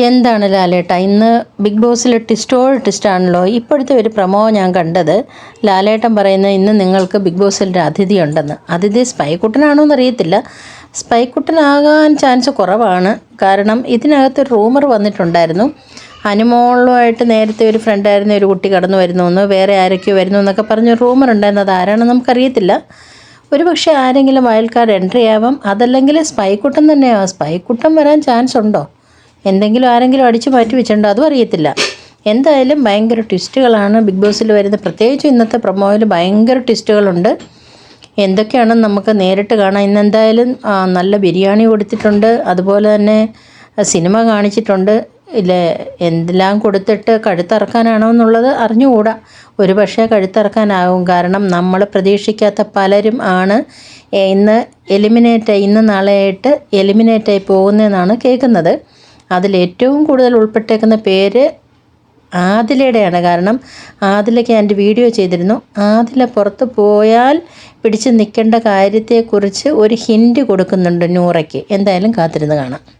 എന്താണ് ലാലേട്ട? ഇന്ന് ബിഗ് ബോസിൽ ടിസ്റ്റോൾ ടിസ്റ്റാണല്ലോ ഇപ്പോഴത്തെ ഒരു പ്രമോ ഞാൻ കണ്ടത്. ലാലേട്ടൻ പറയുന്നത് ഇന്ന് നിങ്ങൾക്ക് ബിഗ് ബോസിൽ ഒരു അതിഥി സ്പൈക്കുട്ടനാണോ എന്നറിയത്തില്ല സ്പൈക്കുട്ടനാകാൻ ചാൻസ് കുറവാണ്. കാരണം ഇതിനകത്തൊരു റൂമർ വന്നിട്ടുണ്ടായിരുന്നു. അനുമോളുമായിട്ട് നേരത്തെ ഒരു ഫ്രണ്ടായിരുന്ന ഒരു കുട്ടി കടന്നു വരുന്നു എന്ന് വേറെ ആരൊക്കെയോ വരുന്നു എന്നൊക്കെ പറഞ്ഞ റൂമർ ഉണ്ടായിരുന്നു. അത് ആരാണെന്ന് നമുക്കറിയത്തില്ല. ഒരു പക്ഷേ ആരെങ്കിലും വയൽക്കാർ എൻട്രി ആവാം. അതല്ലെങ്കിൽ സ്പൈക്കുട്ടൻ തന്നെയാവാം സ്പൈക്കുട്ടൻ വരാൻ ചാൻസ് ഉണ്ടോ? എന്തെങ്കിലും ആരെങ്കിലും അടിച്ചു മാറ്റി വെച്ചിട്ടുണ്ടോ? അതും അറിയത്തില്ല. എന്തായാലും ഭയങ്കര ട്വിസ്റ്റുകളാണ് ബിഗ് ബോസിൽ വരുന്ന പ്രത്യേകിച്ച് ഇന്നത്തെ പ്രൊമോയിൽ ഭയങ്കര ട്വിസ്റ്റുകളുണ്ട്. എന്തൊക്കെയാണെന്ന് നമുക്ക് നേരിട്ട് കാണാം. ഇന്ന് എന്തായാലും നല്ല ബിരിയാണി കൊടുത്തിട്ടുണ്ട്. അതുപോലെ തന്നെ സിനിമ കാണിച്ചിട്ടുണ്ട്. ഇല്ല എന്തെല്ലാം കൊടുത്തിട്ട് കഴുത്തിറക്കാനാണോ എന്നുള്ളത് അറിഞ്ഞുകൂടാ. ഒരു പക്ഷേ കഴുത്തിറക്കാനാവും. കാരണം നമ്മൾ പ്രതീക്ഷിക്കാത്ത പലരും ആണ് ഇന്ന് എലിമിനേറ്റായി ഇന്ന് നാളെയായിട്ട് എലിമിനേറ്റായി പോകുന്നതെന്നാണ് കേൾക്കുന്നത്. അതിൽ ഏറ്റവും കൂടുതൽ ഉൾപ്പെട്ടേക്കുന്ന പേര് ആദിലയുടെയാണ്. കാരണം ആദിലയ്ക്ക് ഞാൻ വീഡിയോ ചെയ്തിരുന്നു. ആദില പുറത്ത് പോയാൽ പിടിച്ച് നിൽക്കേണ്ട കാര്യത്തെക്കുറിച്ച് ഒരു ഹിന്റ് കൊടുക്കുന്നുണ്ട് നൂറയ്ക്ക്. എന്തായാലും കാത്തിരുന്ന് കാണാം.